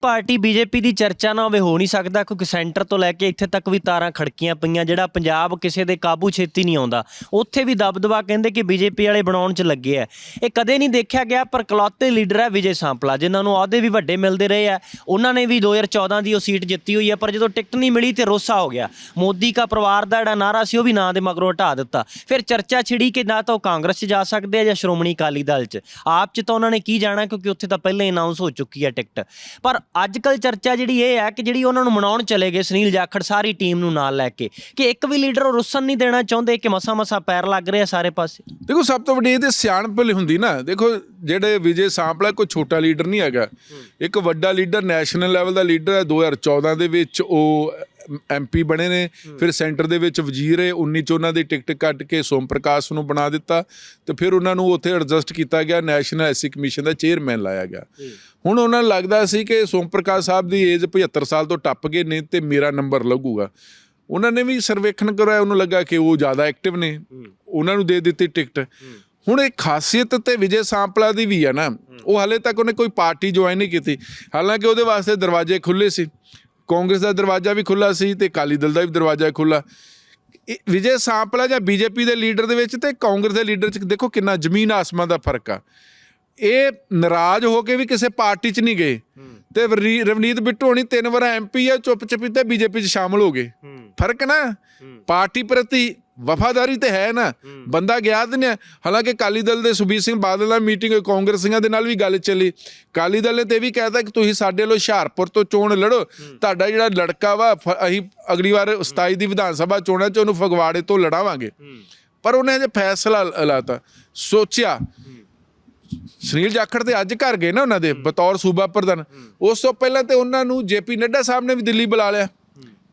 Party BJP ਦੀ ਚਰਚਾ ਨਾ ਹੋਵੇ, ਹੋ ਨਹੀਂ ਸਕਦਾ, ਕਿਉਂਕਿ ਸੈਂਟਰ ਤੋਂ ਲੈ ਕੇ ਇੱਥੇ ਤੱਕ ਵੀ ਤਾਰਾਂ ਖੜਕੀਆਂ ਪਈਆਂ, ਜਿਹੜਾ ਪੰਜਾਬ ਕਿਸੇ ਦੇ ਕਾਬੂ ਛੇਤੀ ਨਹੀਂ ਆਉਂਦਾ। ਉੱਥੇ ਵੀ ਦਬਦਬਾ ਕਹਿੰਦੇ ਕਿ ਬੀਜੇਪੀ ਵਾਲੇ ਬਣਾਉਣ 'ਚ ਲੱਗੇ ਆ। ਇਹ ਕਦੇ ਨਹੀਂ ਦੇਖਿਆ ਗਿਆ, ਪਰ ਕਲੌਤੇ ਲੀਡਰ ਹੈ ਵਿਜੇ ਸਾਂਪਲਾ, ਜਿਨ੍ਹਾਂ ਨੂੰ ਅਹੁਦੇ ਵੀ ਵੱਡੇ ਮਿਲਦੇ ਰਹੇ ਆ। ਉਹਨਾਂ ਨੇ ਵੀ 2014 ਦੀ ਉਹ ਸੀਟ ਜਿੱਤੀ ਹੋਈ ਹੈ ਪਰ ਜਦੋਂ ਟਿਕਟ ਨਹੀਂ ਮਿਲੀ ਤੇ ਰੋਸਾ ਹੋ ਗਿਆ। ਮੋਦੀ ਕਾ ਪਰਿਵਾਰ ਦਾ ਜਿਹੜਾ ਨਾਰਾ ਸੀ, ਉਹ ਵੀ ਨਾਂ ਦੇ ਮਗਰੋਂ ਹਟਾ ਦਿੱਤਾ। ਫਿਰ ਚਰਚਾ ਛਿੜੀ ਕਿ ਨਾ ਤਾਂ ਉਹ ਕਾਂਗਰਸ 'ਚ ਜਾ ਸਕਦੇ ਆ ਜਾਂ ਸ਼੍ਰੋਮਣੀ ਅਕਾਲੀ ਦਲ 'ਚ। ਆਪ 'ਚ ਤਾਂ ਉਹਨਾਂ ਨੇ ਕੀ ਜਾਣਾ, ਕਿਉਂਕਿ ਉੱਥੇ ਤਾਂ ਪਹਿਲਾਂ ਹੀ ਅਨਾਉਂਸ ਹੋ ਚੁੱਕੀ ਹੈ ਟਿਕਟ। ਪਰ ਅੱਜ ਕੱਲ ਚਰਚਾ ਜਿਹੜੀ ਇਹ ਹੈ ਕਿ ਜਿਹੜੀ ਉਹਨਾਂ ਨੂੰ ਮਨਾਉਣ ਚਲੇ ਗਏ ਸੁਨੀਲ ਜਾਖੜ ਸਾਰੀ ਟੀਮ ਨੂੰ ਨਾਲ ਲੈ ਕੇ ਕਿ ਇੱਕ ਵੀ ਲੀਡਰ ਉਹ ਰੁੱਸਣ ਨਹੀਂ ਦੇਣਾ ਚਾਹੁੰਦੇ ਕਿ ਮਸਾ ਮਸਾ ਪੈਰ ਲੱਗ ਰਿਹਾ ਸਾਰੇ ਪਾਸੇ? ਦੇਖੋ ਸਭ ਤੋਂ ਵੱਡੀ ਇਹ ਤੇ ਸਿਆਣਪ ਹੁੰਦੀ ਨਾ ਦੇਖੋ ਜਿਹੜੇ ਵਿਜੇ ਸਾਂਪਲਾ ਕੋਈ ਛੋਟਾ ਲੀਡਰ ਨਹੀਂ ਹੈਗਾ। ਇੱਕ ਵੱਡਾ ਲੀਡਰ ਨੈਸ਼ਨਲ ਲੈਵਲ ਦਾ ਲੀਡਰ ਹੈ 2014 ਦੇ ਵਿੱਚ ਉਹ ਐਮਪੀ ਬਣੇ ਨੇ। ਫਿਰ ਸੈਂਟਰ ਦੇ ਵਿੱਚ ਵਜ਼ੀਰ ਹੈ 19 ਚ ਉਹਨਾਂ ਦੀ ਟਿਕਟ ਕੱਟ ਕੇ ਸੋਮ ਪ੍ਰਕਾਸ਼ ਨੂੰ ਬਣਾ ਦਿੱਤਾ ਤੇ ਫਿਰ ਉਹਨਾਂ ਨੂੰ ਉੱਥੇ ਐਡਜਸਟ ਕੀਤਾ ਗਿਆ ਨੈਸ਼ਨਲ ਐਸੀ ਕਮਿਸ਼ਨ ਦਾ ਚੇਅਰਮੈਨ ਲਾਇਆ ਗਿਆ। ਹੁਣ ਉਹਨਾਂ ਨੂੰ ਲੱਗਦਾ ਸੀ ਕਿ ਸੋਮ ਪ੍ਰਕਾਸ਼ ਸਾਹਿਬ ਦੀ ਏਜ 75 ਸਾਲ ਤੋਂ ਟੱਪ ਗਏ ਨੇ ਤੇ ਮੇਰਾ ਨੰਬਰ ਲੱਗੂਗਾ। ਉਹਨਾਂ ਨੇ ਵੀ ਸਰਵੇਖਣ ਕਰਵਾਇਆ ਉਹਨੂੰ ਲੱਗਾ ਕਿ ਉਹ ਜ਼ਿਆਦਾ ਐਕਟਿਵ ਨੇ। ਉਹਨਾਂ ਨੂੰ ਦੇ ਦਿੱਤੀ ਟਿਕਟ। ਹੁਣ ਇਹ ਖਾਸੀਅਤ ਤੇ ਵਿਜੇ ਸਾਂਪਲਾ ਦੀ ਵੀ ਹੈ ਨਾ। ਉਹ ਹਾਲੇ ਤੱਕ ਉਹਨੇ ਕੋਈ ਪਾਰਟੀ ਜੁਆਇਨ ਨਹੀਂ ਕੀਤੀ। ਹਾਲਾਂਕਿ ਉਹਦੇ ਵਾਸਤੇ ਦਰਵਾਜ਼ੇ ਖੁੱਲੇ ਸੀ। ਕਾਂਗਰਸ ਦਾ ਦਰਵਾਜ਼ਾ ਵੀ ਖੁੱਲਾ ਸੀ ਤੇ ਅਕਾਲੀ ਦਲ ਦਾ ਵੀ ਦਰਵਾਜ਼ਾ ਖੁੱਲਾ ਵਿਜੇ ਸਾਂਪਲਾ ਜਾਂ ਬੀਜੇਪੀ ਦੇ ਲੀਡਰ ਦੇ ਵਿੱਚ ਤੇ ਕਾਂਗਰਸ ਦੇ ਲੀਡਰ 'ਚ ਦੇਖੋ ਕਿੰਨਾ ਜ਼ਮੀਨ ਆਸਮਾਨ ਦਾ ਫ਼ਰਕ ਆ। ਇਹ ਨਾਰਾਜ਼ ਹੋ ਕੇ ਵੀ ਕਿਸੇ ਪਾਰਟੀ 'ਚ ਨਹੀਂ ਗਏ ਤੇ ਰਵਨੀਤ ਬਿੱਟੂ ਹੋਣੀ ਤਿੰਨ ਵਾਰ ਐਮਪੀ ਆ ਚੁੱਪ ਚਪੀਤੇ ਬੀਜੇਪੀ 'ਚ ਸ਼ਾਮਲ ਹੋ ਗਏ। ਫ਼ਰਕ ਨਾ? ਪਾਰਟੀ ਪ੍ਰਤੀ ਵਫਾਦਾਰੀ ਤੇ ਹੈ ਨਾ। ਬੰਦਾ ਗਿਆ ਤੇ ਨਹੀਂ ਹਾਲਾਂਕਿ ਕਾਲੀ ਦਲ ਦੇ ਸੁਬੀਰ ਸਿੰਘ ਬਾਦਲ ਨਾਲ ਮੀਟਿੰਗ ਕਾਂਗਰਸੀਆਂ ਦੇ ਨਾਲ ਵੀ ਗੱਲ ਚੱਲੀ। ਕਾਲੀ ਦਲ ਨੇ ਤੇ ਵੀ ਕਹਿਤਾ ਕਿ ਤੁਸੀਂ ਸਾਡੇ ਵੱਲੋਂ ਹੁਸ਼ਿਆਰਪੁਰ ਤੋਂ ਚੋਣ ਲੜੋ। ਤੁਹਾਡਾ ਜਿਹੜਾ ਲੜਕਾ ਵਾ ਅਸੀਂ ਅਗਲੀ ਵਾਰ 27 ਦੀ ਵਿਧਾਨ ਸਭਾ ਚੋਣਾਂ 'ਚ ਉਹਨੂੰ ਫਗਵਾੜੇ ਤੋਂ ਲੜਾਵਾਂਗੇ। ਪਰ ਉਹਨੇ ਅਜੇ ਫੈਸਲਾ ਲ- ਲਾਤਾ। ਸੋਚਿਆ। ਸੁਨੀਲ ਜਾਖੜ ਤੇ ਅੱਜ ਘਰ ਗਏ ਨਾ ਉਹਨਾਂ ਦੇ ਬਤੌਰ ਸੂਬਾ ਪ੍ਰਧਾਨ। ਉਸ ਤੋਂ ਪਹਿਲਾਂ ਤੇ ਉਹਨਾਂ ਨੂੰ ਜੇਪੀ ਨੱਡਾ ਸਾਹਿਬ ਨੇ ਵੀ ਦਿੱਲੀ ਬੁਲਾ ਲਿਆ।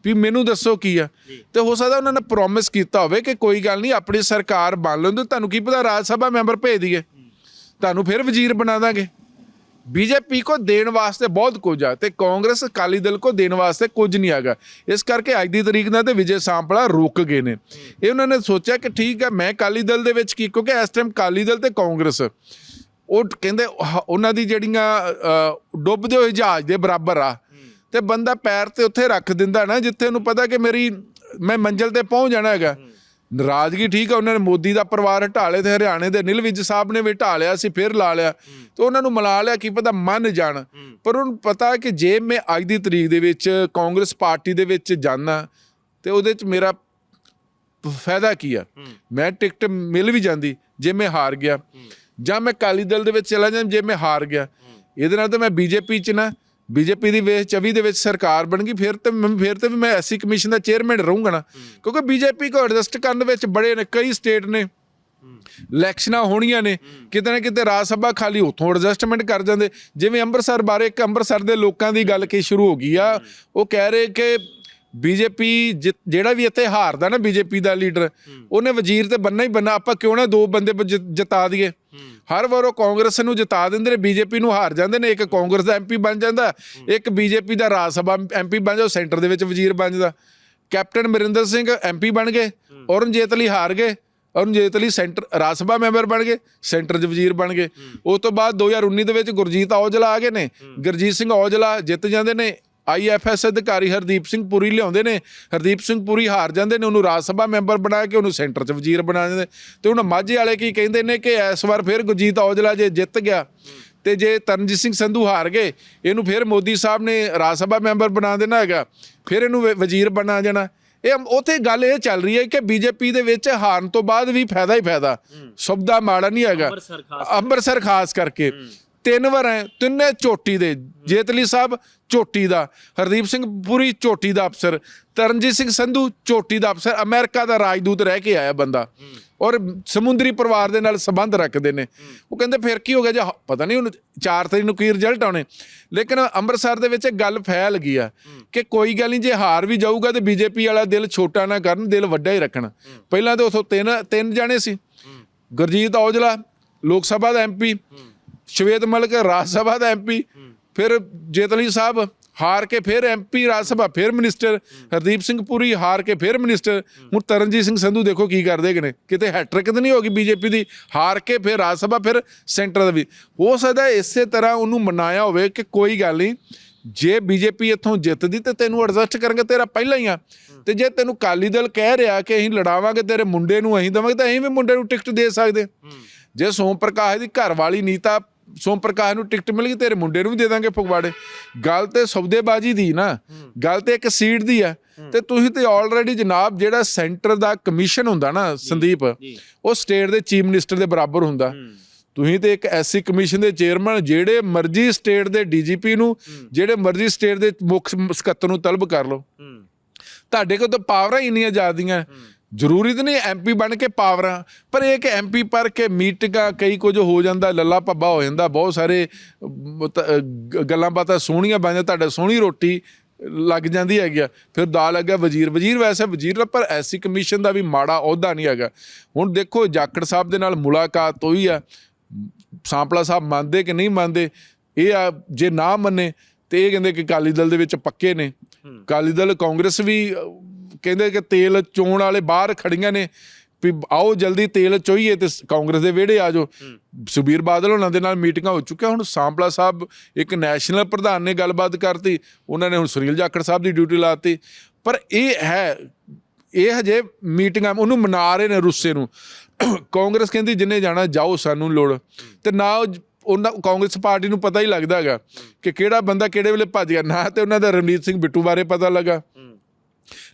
ਵੀ ਮੈਨੂੰ ਦੱਸੋ ਕੀ ਆ। ਤੇ ਹੋ ਸਕਦਾ ਉਹਨਾਂ ਨੇ ਪ੍ਰੋਮਿਸ ਕੀਤਾ ਹੋਵੇ ਕਿ ਕੋਈ ਗੱਲ ਨਹੀਂ ਆਪਣੀ ਸਰਕਾਰ ਬਣ ਲੈਂਦੇ ਤੁਹਾਨੂੰ ਕੀ ਪਤਾ ਰਾਜ ਸਭਾ ਮੈਂਬਰ ਭੇਜ ਦਈਏ। ਤੁਹਾਨੂੰ ਫਿਰ ਵਜ਼ੀਰ ਬਣਾ ਦਾਂਗੇ। ਬੀਜੇਪੀ ਕੋ ਦੇਣ ਵਾਸਤੇ ਬਹੁਤ ਕੁਝ ਆ ਤੇ ਕਾਂਗਰਸ ਅਕਾਲੀ ਦਲ ਕੋ ਦੇਣ ਵਾਸਤੇ ਕੁਝ ਨਹੀਂ ਹੈਗਾ। ਇਸ ਕਰਕੇ ਅੱਜ ਦੀ ਤਰੀਕ ਨਾਲ ਤੇ ਵਿਜੇ ਸਾਂਪਲਾ ਰੁਕ ਗਏ ਨੇ। ਇਹ ਉਹਨਾਂ ਨੇ ਸੋਚਿਆ ਕਿ ਠੀਕ ਹੈ ਮੈਂ ਅਕਾਲੀ ਦਲ ਦੇ ਵਿੱਚ ਕੀ ਕਿਉਂਕਿ ਇਸ ਟਾਈਮ ਅਕਾਲੀ ਦਲ ਤੇ ਕਾਂਗਰਸ ਉਹ ਕਹਿੰਦੇ ਉਹਨਾਂ ਦੀ ਜਿਹੜੀਆਂ ਡੁੱਬਦੇ ਹੋਏ ਜਹਾਜ਼ ਦੇ ਬਰਾਬਰ ਆ। ਤੇ ਬੰਦਾ ਪੈਰ ਤੇ ਉੱਥੇ ਰੱਖ ਦਿੰਦਾ ਨਾ, ਜਿੱਥੇ ਉਹਨੂੰ ਪਤਾ ਕਿ ਮੇਰੀ, ਮੈਂ ਮੰਜ਼ਿਲ ਤੇ ਪਹੁੰਚ ਜਾਣਾ ਹੈਗਾ। ਨਾਰਾਜ਼ਗੀ ਠੀਕ ਆ, ਉਹਨਾਂ ਨੇ ਮੋਦੀ ਦਾ ਪਰਿਵਾਰ ਹਟਾ ਲਿਆ ਤੇ ਹਰਿਆਣੇ ਦੇ ਨਿਲ ਵਿਜ ਸਾਹਿਬ ਨੇ ਵੀ ਢਾ ਲਿਆ ਸੀ, ਫਿਰ ਲਾ ਲਿਆ। ਤੇ ਉਹਨਾਂ ਨੂੰ ਮਿਲਾ ਲਿਆ, ਕੀ ਪਤਾ ਮੰਨ ਜਾਣ। ਪਰ ਉਹਨੂੰ ਪਤਾ ਕਿ ਜੇ ਮੈਂ ਅੱਜ ਦੀ ਤਰੀਕ ਦੇ ਵਿੱਚ ਕਾਂਗਰਸ ਪਾਰਟੀ ਦੇ ਵਿੱਚ ਜਾਣਾ ਤੇ ਉਹਦੇ ਚ ਮੇਰਾ ਫਾਇਦਾ ਕੀ ਆ? ਮੈਂ ਟਿਕਟ ਮਿਲ ਵੀ ਜਾਂਦੀ, ਜੇ ਮੈਂ ਹਾਰ ਗਿਆ। ਜਾਂ ਮੈਂ ਅਕਾਲੀ ਦਲ ਦੇ ਵਿੱਚ ਚਲਾ ਜਾਂ ਜੇ ਮੈਂ ਹਾਰ ਗਿਆ। ਇਹਦੇ ਨਾਲ ਤਾਂ ਮੈਂ ਬੀਜੇਪੀ ਚ ਨਾ ਬੀਜੇਪੀ ਦੀ ਵੇਚ 24 ਦੇ ਵਿੱਚ ਸਰਕਾਰ ਬਣ ਗਈ, ਫਿਰ ਤੇ ਮੈਂ, ਫਿਰ ਤੇ ਵੀ ਮੈਂ ਐਸਸੀ ਕਮਿਸ਼ਨ ਦਾ ਚੇਅਰਮੈਨ ਰਹੂੰਗਾ ਨਾ। ਕਿਉਂਕਿ ਬੀਜੇਪੀ ਕੋ ਐਡਜਸਟ ਕਰਨ ਵਿੱਚ ਬੜੇ ਨੇ, ਕਈ ਸਟੇਟ ਨੇ। ਇਲੈਕਸ਼ਨਾਂ ਹੋਣੀਆਂ ਨੇ, ਕਿਤੇ ਨਾ ਕਿਤੇ ਰਾਜ ਸਭਾ ਖਾਲੀ ਉੱਥੋਂ ਐਡਜਸਟਮੈਂਟ ਕਰ ਜਾਂਦੇ। ਜਿਵੇਂ ਅੰਮ੍ਰਿਤਸਰ ਬਾਰੇ ਇੱਕ ਅੰਮ੍ਰਿਤਸਰ ਦੇ ਲੋਕਾਂ ਦੀ ਗੱਲ ਕੀ ਸ਼ੁਰੂ ਹੋ ਗਈ ਆ, ਉਹ ਕਹਿ ਰਹੇ ਕਿ ਬੀਜੇਪੀ ਜਿਹੜਾ ਵੀ ਇੱਥੇ ਹਾਰਦਾ ਨਾ ਬੀਜੇਪੀ ਦਾ ਲੀਡਰ ਉਹਨੇ ਵਜ਼ੀਰ ਤੇ ਬੰਨਾ ਹੀ ਬੰਨਾ ਆਪਾਂ ਕਿਉਂ ਨਾ ਦੋ ਬੰਦੇ ਜਿਤਾ ਦਈਏ। ਹਰ ਵਾਰ ਉਹ ਕਾਂਗਰਸ ਨੂੰ ਜਿਤਾ ਦਿੰਦੇ ਨੇ ਬੀਜੇਪੀ ਨੂੰ ਹਾਰ ਜਾਂਦੇ ਨੇ ਇੱਕ ਕਾਂਗਰਸ ਦਾ ਐਮਪੀ ਬਣ ਜਾਂਦਾ ਇੱਕ ਬੀਜੇਪੀ ਦਾ ਰਾਜ ਸਭਾ ਐਮਪੀ ਬਣ ਜਾਂਦਾ ਸੈਂਟਰ ਦੇ ਵਿੱਚ ਵਜ਼ੀਰ ਬਣ ਜਾਂਦਾ। ਕੈਪਟਨ ਅਮਰਿੰਦਰ ਸਿੰਘ ਐਮਪੀ ਬਣ ਗਏ ਔਰਨ ਜੇਤਲੀ ਹਾਰ ਗਏ ਔਰਨ ਜੇਤਲੀ ਸੈਂਟਰ ਰਾਜ ਸਭਾ ਮੈਂਬਰ ਬਣ ਗਏ ਸੈਂਟਰ 'ਚ ਵਜ਼ੀਰ ਬਣ ਗਏ। ਉਸ ਤੋਂ ਬਾਅਦ 2019 ਦੇ ਵਿੱਚ ਗੁਰਜੀਤ ਔਜਲਾ ਆ ਗਏ ਨੇ ਗੁਰਜੀਤ ਸਿੰਘ ਔਜਲਾ ਜਿੱਤ ਜਾਂਦੇ ਨੇ ਆਈਐਫਐਸ ਅਧਿਕਾਰੀ ਹਰਦੀਪ ਸਿੰਘ ਪੁਰੀ ਲਿਆਉਂਦੇ ਨੇ। ਹਰਦੀਪ ਸਿੰਘ ਪੁਰੀ ਹਾਰ ਜਾਂਦੇ ਨੇ ਉਹਨੂੰ ਰਾਜ ਸਭਾ ਮੈਂਬਰ ਬਣਾ ਕੇ ਉਹਨੂੰ ਸੈਂਟਰ 'ਚ ਵਜ਼ੀਰ ਬਣਾ ਦਿੰਦੇ ਤੇ ਹੁਣ ਮਾਝੇ ਵਾਲੇ ਕੀ ਕਹਿੰਦੇ ਨੇ ਕਿ ਇਸ ਵਾਰ ਫਿਰ ਗੁਰਜੀਤ ਔਜਲਾ ਜੇ ਜਿੱਤ ਗਿਆ ਤੇ ਜੇ ਤਰਨਜੀਤ ਸਿੰਘ ਸੰਧੂ ਹਾਰ ਗਏ ਇਹਨੂੰ ਫਿਰ ਮੋਦੀ ਸਾਹਿਬ ਨੇ ਰਾਜ ਸਭਾ ਮੈਂਬਰ ਬਣਾ ਦੇਣਾ ਹੈਗਾ ਫਿਰ ਇਹਨੂੰ ਵਜ਼ੀਰ ਬਣਾ ਜਾਣਾ ਇਹ ਉਥੇ ਗੱਲ ਇਹ ਚੱਲ ਰਹੀ ਹੈ ਕਿ ਬੀਜੇਪੀ ਦੇ ਵਿੱਚ ਹਾਰਨ ਤੋਂ ਬਾਅਦ ਵੀ ਫਾਇਦਾ ਹੀ ਫਾਇਦਾ। ਸਭ ਦਾ ਮਾੜਾ ਨਹੀਂ ਹੈਗਾ। ਅੰਮ੍ਰਿਤਸਰ ਖਾਸ ਕਰਕੇ। ਤਿੰਨ ਵਾਰ ਹੈ ਤਿੰਨੇ ਚੋਟੀ ਦੇ ਜੇਤਲੀ ਸਾਹਿਬ ਚੋਟੀ ਦਾ ਹਰਦੀਪ ਸਿੰਘ ਪੁਰੀ ਚੋਟੀ ਦਾ ਅਫਸਰ ਤਰਨਜੀਤ ਸਿੰਘ ਸੰਧੂ ਚੋਟੀ ਦਾ ਅਫਸਰ ਅਮਰੀਕਾ ਦਾ ਰਾਜਦੂਤ ਰਹਿ ਕੇ ਆਇਆ ਬੰਦਾ। ਔਰ ਸਮੁੰਦਰੀ ਪਰਿਵਾਰ ਦੇ ਨਾਲ ਸੰਬੰਧ ਰੱਖਦੇ ਨੇ। ਉਹ ਕਹਿੰਦੇ ਫਿਰ ਕੀ ਹੋ ਗਿਆ ਜੇ ਪਤਾ ਨਹੀਂ ਉਹਨੂੰ 4 ਤਰੀਕ ਨੂੰ ਕੀ ਰਿਜ਼ਲਟ ਆਉਣੇ। ਲੇਕਿਨ ਅੰਮ੍ਰਿਤਸਰ ਦੇ ਵਿੱਚ ਇੱਕ ਗੱਲ ਫੈਲ ਗਈ ਆ ਕਿ ਕੋਈ ਗੱਲ ਨਹੀਂ ਜੇ ਹਾਰ ਵੀ ਜਾਊਗਾ ਤੇ ਬੀਜੇਪੀ ਵਾਲਾ ਦਿਲ ਛੋਟਾ ਨਾ ਕਰਨ ਦਿਲ ਵੱਡਾ ਹੀ ਰੱਖਣ। ਪਹਿਲਾਂ ਤਾਂ ਉਥੋਂ ਤਿੰਨ ਤਿੰਨ ਜਾਣੇ ਸੀ। ਗੁਰਜੀਤ ਔਜਲਾ ਲੋਕ ਸਭਾ ਦਾ ਐਮਪੀ ਸ਼ਵੇਤ ਮਲਕ ਰਾਜ ਸਭਾ ਦਾ ਐਮਪੀ ਫਿਰ ਜੇਤਲੀ ਸਾਹਿਬ ਹਾਰ ਕੇ ਫਿਰ ਐਮਪੀ ਰਾਜ ਸਭਾ ਫਿਰ ਮਿਨਿਸਟਰ ਹਰਦੀਪ ਸਿੰਘ ਪੁਰੀ ਹਾਰ ਕੇ ਫਿਰ ਮਿਨਿਸਟਰ ਹੁਣ ਤਰਨਜੀਤ ਸਿੰਘ ਸੰਧੂ ਦੇਖੋ ਕੀ ਕਰਦੇ ਕਿ ਨੇ ਕਿਤੇ ਹੈਟ੍ਰਿਕ ਤਾਂ ਨਹੀਂ ਹੋ ਗਈ ਬੀਜੇਪੀ ਦੀ ਹਾਰ ਕੇ ਫਿਰ ਰਾਜ ਸਭਾ ਫਿਰ ਸੈਂਟਰ ਦਾ ਵੀ ਹੋ ਸਕਦਾ ਇਸੇ ਤਰ੍ਹਾਂ ਉਹਨੂੰ ਮਨਾਇਆ ਹੋਵੇ ਕਿ ਕੋਈ ਗੱਲ ਨਹੀਂ ਜੇ ਬੀਜੇਪੀ ਇੱਥੋਂ ਜਿੱਤਦੀ ਤੇ ਤੈਨੂੰ ਐਡਜਸਟ ਕਰਾਂਗੇ ਤੇਰਾ ਪਹਿਲਾਂ ਹੀ ਆ ਤੇ ਜੇ ਤੈਨੂੰ ਕਾਲੀ ਦਲ ਕਹਿ ਰਿਹਾ ਕਿ ਅਸੀਂ ਲੜਾਵਾਂਗੇ ਤੇਰੇ ਮੁੰਡੇ ਨੂੰ ਅਸੀਂ ਦਵਾਂਗੇ ਤਾਂ ਅਸੀਂ ਵੀ ਮੁੰਡੇ ਨੂੰ ਟਿਕਟ ਦੇ ਸਕਦੇ ਜੇ ਸੋਮ ਪ੍ਰਕਾਸ਼ ਦੀ ਘਰ ਵਾਲੀ ਨੀਤਾ ਸੋਮ ਪ੍ਰਕਾਸ਼ ਨੂੰ ਟਿਕਟ ਮਿਲ ਗਈ ਤੇਰੇ ਮੁੰਡੇ ਨੂੰ ਵੀ ਦੇ ਦਾਂਗੇ ਫਗਵਾੜੇ। ਗੱਲ ਤੇ ਸੌਦੇਬਾਜ਼ੀ ਦੀ ਨਾ। ਗੱਲ ਤੇ ਇੱਕ ਸੀਟ ਦੀ ਆ। ਤੇ ਤੁਸੀਂ ਤੇ ਆਲਰੇਡੀ ਜਨਾਬ ਜਿਹੜਾ ਸੈਂਟਰ ਦਾ ਕਮਿਸ਼ਨ ਹੁੰਦਾ ਨਾ ਸੰਦੀਪ ਉਹ ਸਟੇਟ ਦੇ ਚੀਫ ਮਿਨਿਸਟਰ ਦੇ ਬਰਾਬਰ ਹੁੰਦਾ। ਤੁਸੀਂ ਤੇ ਇੱਕ ਐਸਸੀ ਕਮਿਸ਼ਨ ਦੇ ਚੇਅਰਮੈਨ ਜਿਹੜੇ ਮਰਜ਼ੀ ਸਟੇਟ ਦੇ ਡੀਜੀਪੀ ਨੂੰ ਜਿਹੜੇ ਮਰਜ਼ੀ ਸਟੇਟ ਦੇ ਮੁੱਖ ਸਕੱਤਰ ਨੂੰ ਤਲਬ ਕਰ ਲਓ। ਤੁਹਾਡੇ ਕੋਲ ਤਾਂ ਪਾਵਰਾਂ ਇੰਨੀਆਂ ਜ਼ਿਆਦੀਆਂ। ਜ਼ਰੂਰੀ ਤਾਂ ਨਹੀਂ ਐਮਪੀ ਬਣ ਕੇ ਪਾਵਰਾਂ ਪਰ ਇਹ ਕਿ ਐਮਪੀ ਪਰ ਕੇ ਮੀਟਿੰਗਾਂ ਕਈ ਕੁਝ ਹੋ ਜਾਂਦਾ ਲੱਲਾ ਪੱਬਾ ਹੋ ਜਾਂਦਾ ਬਹੁਤ ਸਾਰੇ ਗੱਲਾਂ ਬਾਤਾਂ ਸੋਹਣੀਆਂ ਬਣ ਜਾਂਦੀਆਂ ਤੁਹਾਡਾ ਸੋਹਣੀ ਰੋਟੀ ਲੱਗ ਜਾਂਦੀ ਹੈਗੀ ਆ। ਫਿਰ ਦਾ ਲੱਗਿਆ ਵਜ਼ੀਰ ਵਜ਼ੀਰ ਵੈਸੇ ਵਜ਼ੀਰ ਪਰ ਐਸੀ ਕਮਿਸ਼ਨ ਦਾ ਵੀ ਮਾੜਾ ਅਹੁਦਾ ਨਹੀਂ ਹੈਗਾ। ਹੁਣ ਦੇਖੋ ਜਾਖੜ ਸਾਹਿਬ ਦੇ ਨਾਲ ਮੁਲਾਕਾਤ ਹੋਈ ਆ ਸਾਂਪਲਾ ਸਾਹਿਬ ਮੰਨਦੇ ਕਿ ਨਹੀਂ ਮੰਨਦੇ ਇਹ ਆ ਜੇ ਨਾ ਮੰਨੇ ਤੇ ਇਹ ਕਹਿੰਦੇ ਕਿ ਅਕਾਲੀ ਦਲ ਦੇ ਵਿੱਚ ਪੱਕੇ ਨੇ। ਅਕਾਲੀ ਦਲ ਕਾਂਗਰਸ ਵੀ ਕਹਿੰਦੇ ਕਿ ਤੇਲ ਚੋਣ ਵਾਲੇ ਬਾਹਰ ਖੜੀਆਂ ਨੇ ਵੀ ਆਓ ਜਲਦੀ ਤੇਲ ਚੋਈਏ ਤੇ ਕਾਂਗਰਸ ਦੇ ਵਿਹੜੇ ਆ ਜਾਓ। ਸੁਬੀਰ ਬਾਦਲ ਉਹਨਾਂ ਦੇ ਨਾਲ ਮੀਟਿੰਗਾਂ ਹੋ ਚੁੱਕੀਆਂ ਹੁਣ ਸਾਂਪਲਾ ਸਾਹਿਬ ਇੱਕ ਨੈਸ਼ਨਲ ਪ੍ਰਧਾਨ ਨੇ ਗੱਲਬਾਤ ਕਰਤੀ ਉਹਨਾਂ ਨੇ ਹੁਣ ਸੁਨੀਲ ਜਾਖੜ ਸਾਹਿਬ ਦੀ ਡਿਊਟੀ ਲਾਤੀ। ਪਰ ਇਹ ਹੈ ਇਹ ਹਜੇ ਮੀਟਿੰਗਾਂ ਉਹਨੂੰ ਮਨਾ ਰਹੇ ਨੇ ਰੁੱਸੇ ਨੂੰ। ਕਾਂਗਰਸ ਕਹਿੰਦੀ ਜਿੰਨੇ ਜਾਣਾ ਜਾਓ ਸਾਨੂੰ ਲੋੜ। ਤੇ ਨਾ ਉਹਨਾਂ ਕਾਂਗਰਸ ਪਾਰਟੀ ਨੂੰ ਪਤਾ ਹੀ ਲੱਗਦਾ ਹੈਗਾ ਕਿ ਕਿਹੜਾ ਬੰਦਾ ਕਿਹੜੇ ਵੇਲੇ ਭੱਜ ਗਿਆ ਨਾ ਤੇ ਉਹਨਾਂ ਦਾ ਰਣਜੀਤ ਸਿੰਘ ਬਿੱਟੂ ਬਾਰੇ ਪਤਾ ਲੱਗਾ।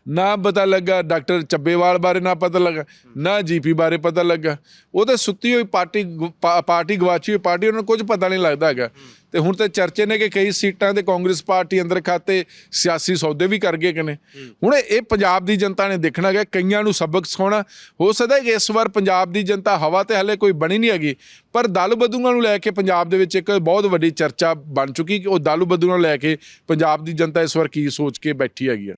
ਨਾ ਪਤਾ ਲੱਗਾ ਡਾਕਟਰ ਚੱਬੇਵਾਲ ਬਾਰੇ ਨਾ ਪਤਾ ਲੱਗਾ, ਨਾ ਜੀਪੀ ਬਾਰੇ ਪਤਾ ਲੱਗਾ। ਉਹ ਤਾਂ ਸੁੱਤੀ ਹੋਈ ਪਾਰਟੀ ਗੁ- ਪਾ- ਪਾਰਟੀ ਗਵਾਚੀ ਹੋਈ, ਪਾਰਟੀ ਉਹਨਾਂ ਨੂੰ ਕੁਝ ਪਤਾ ਨਹੀਂ ਲੱਗਦਾ ਹੈਗਾ। ਤੇ ਹੁਣ ਤੇ ਚਰਚੇ ਨੇ ਕਿ ਕਈ ਸੀਟਾਂ ਤੇ ਕਾਂਗਰਸ ਪਾਰਟੀ ਅੰਦਰ ਖਾਤੇ ਸਿਆਸੀ ਸੌਦੇ ਵੀ ਕਰ ਗਏ ਕਿ ਨੇ ਹੁਣ ਇਹ ਪੰਜਾਬ ਦੀ ਜਨਤਾ ਨੇ ਦੇਖਣਾ ਹੈ ਕਈਆਂ ਨੂੰ ਸਬਕ ਸਿਖਾਉਣਾ। ਹੋ ਸਕਦਾ ਹੈ ਕਿ ਇਸ ਵਾਰ ਪੰਜਾਬ ਦੀ ਜਨਤਾ ਹਵਾ ਤੇ ਹਲੇ ਕੋਈ ਬਣੀ ਨਹੀਂ ਹੈਗੀ, ਪਰ ਦਲ ਬਦੂਆਂ ਨੂੰ ਲੈ ਕੇ ਪੰਜਾਬ ਦੇ ਵਿੱਚ ਇੱਕ ਬਹੁਤ ਵੱਡੀ ਚਰਚਾ ਬਣ ਚੁੱਕੀ ਕਿ ਉਹ ਦਲ ਬਦੂਆਂ ਨੂੰ ਲੈ ਕੇ ਪੰਜਾਬ ਦੀ ਜਨਤਾ ਇਸ ਵਾਰ ਕੀ ਸੋਚ ਕੇ ਬੈਠੀ ਹੈਗੀ ਆ।